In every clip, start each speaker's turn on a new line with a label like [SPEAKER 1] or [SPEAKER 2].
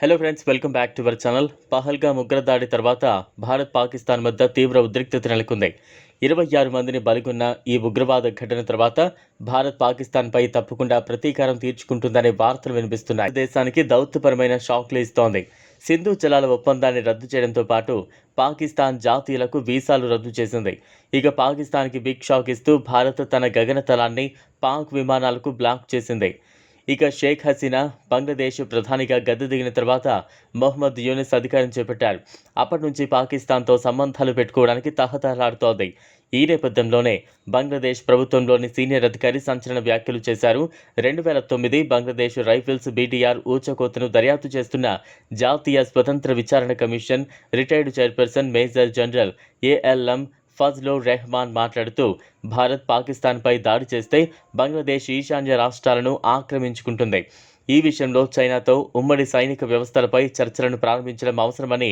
[SPEAKER 1] Hello friends welcome back to our channel Pahalgam ఉగ్రదాడి తర్వాత భారత్ పాకిస్తాన్ మధ్య తీవ్ర ఉద్రిక్తత నెలకొంది. ఇరవై ఆరు మందిని బలిగొన్న ఈ ఉగ్రవాద ఘటన తర్వాత భారత్ పాకిస్తాన్పై తప్పకుండా ప్రతీకారం తీర్చుకుంటుందనే వార్తలు వినిపిస్తున్నాయి. దేశానికి దౌత్యపరమైన షాక్లు ఇస్తోంది సింధు జలాల ఒప్పందాన్ని రద్దు చేయడంతో పాటు పాకిస్తాన్ జాతీయులకు వీసాలు రద్దు చేసింది. ఇక పాకిస్తాన్కి బిగ్ షాక్ ఇస్తూ భారత్ తన గగనతలాన్ని పాక్ విమానాలకు బ్లాక్ చేసింది. ఇక షేక్ హసీనా బంగ్లాదేశ్ ప్రధానిగా గద్దె దిగిన తర్వాత మొహమ్మద్ యూనిస్ అధికారం చేపట్టారు. అప్పటి నుంచి పాకిస్తాన్తో సంబంధాలు పెట్టుకోవడానికి తహతహలాడుతోంది. ఈ నేపథ్యంలోనే బంగ్లాదేశ్ ప్రభుత్వంలోని సీనియర్ అధికారి సంచలన వ్యాఖ్యలు చేశారు. రెండు వేల తొమ్మిది బంగ్లాదేశ్ రైఫిల్స్ బీటీఆర్ ఊచకోతను దర్యాప్తు చేస్తున్న జాతీయ స్వతంత్ర విచారణ commission retired chairperson major general ALM Fazlur Rahman మాట్లాడుతూ భారత్ పాకిస్తాన్పై దాడి చేస్తే బంగ్లాదేశ్ ఈశాన్య రాష్ట్రాలను ఆక్రమించుకుంటుంది. ఈ విషయంలో చైనాతో ఉమ్మడి సైనిక వ్యవస్థలపై చర్చలను ప్రారంభించడం అవసరమని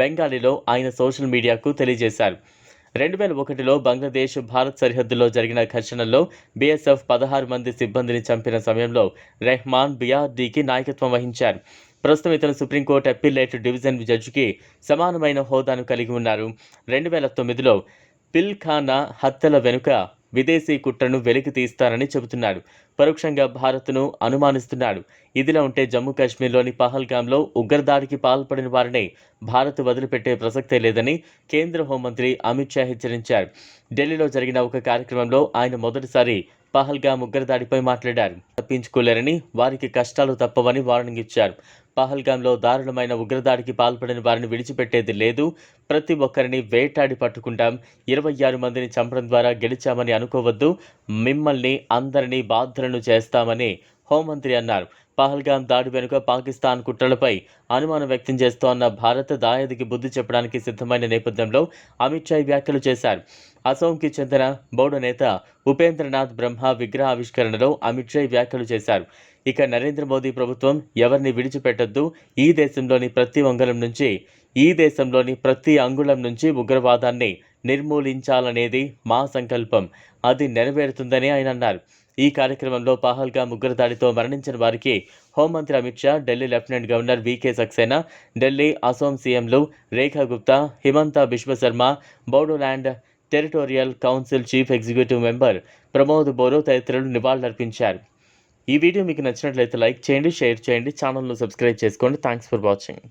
[SPEAKER 1] బెంగాలీలో ఆయన సోషల్ మీడియాకు తెలియజేశారు. రెండు వేల ఒకటిలో బంగ్లాదేశ్ భారత్ సరిహద్దులో జరిగిన ఘర్షణల్లో బీఎస్ఎఫ్ పదహారు మంది సిబ్బందిని చంపిన సమయంలో రెహమాన్ బీఆర్డీకి నాయకత్వం వహించారు. ప్రస్తుతం ఇతను సుప్రీంకోర్టు అప్పీలేట్ డివిజన్ జడ్జికి సమానమైన హోదాను కలిగి ఉన్నారు. రెండు వేల తొమ్మిదిలో పిల్ఖానా హత్యల వెనుక విదేశీ కుట్రను వెలికి తీస్తారని చెబుతున్నాడు పరోక్షంగా భారత్ను అనుమానిస్తున్నాడు. ఇదిలా ఉంటే జమ్మూ కాశ్మీర్లోని పహల్గాంలో ఉగ్రదాడికి పాల్పడిన వారిని భారత్ వదిలిపెట్టే ప్రసక్తే లేదని కేంద్ర హోంమంత్రి అమిత్ షా హెచ్చరించారు. ఢిల్లీలో జరిగిన ఒక కార్యక్రమంలో ఆయన మొదటిసారి పహల్గాం ఉగ్రదాడిపై మాట్లాడారు. తప్పించుకోలేరని వారికి కష్టాలు తప్పవని వార్నింగ్ ఇచ్చారు. పహల్గాంలో దారుణమైన ఉగ్రదాడికి పాల్పడిన వారిని విడిచిపెట్టేది లేదు. ప్రతి ఒక్కరిని వేటాడి పట్టుకుంటాం. ఇరవై ఆరు మందిని చంపడం ద్వారా గెలిచామని అనుకోవద్దు. మిమ్మల్ని అందరినీ బాధ్యులను చేస్తామని హోంమంత్రి అన్నారు. పహల్గాం దాడి వెనుక పాకిస్తాన్ కుట్రలపై అనుమానం వ్యక్తం చేస్తోన్న భారత్ దాయాదికి బుద్ధి చెప్పడానికి సిద్ధమైన నేపథ్యంలో అమిత్ షా వ్యాఖ్యలు చేశారు. అసోంకి చెందిన బౌడ నేత ఉపేంద్రనాథ్ బ్రహ్మ విగ్రహ ఆవిష్కరణలో అమిత్ షా వ్యాఖ్యలు చేశారు. ఇక నరేంద్ర మోదీ ప్రభుత్వం ఎవరిని విడిచిపెట్టొద్దు ఈ దేశంలోని ప్రతి అంగుళం నుంచి ఈ దేశంలోని ప్రతి అంగుళం నుంచి ఉగ్రవాదాన్ని నిర్మూలించాలనేది మా సంకల్పం. అది నెరవేరుతుందని ఆయన అన్నారు. ఈ కార్యక్రమంలో పహల్గా దాడితో మరణించిన వారికి హోంమంత్రి Amit Shah Delhi lieutenant governor V K Saxena Delhi Assam సీఎంలు Rekha Gupta Himanta Biswa Sarma Bodoland territorial council chief executive member Pramod Boro తదితరులు నివాళులర్పించారు. ఈ వీడియో మీకు నచ్చినట్లయితే లైక్ చేయండి షేర్ చేయండి ఛానల్ను సబ్స్క్రైబ్ చేసుకోండి. Thanks for watching.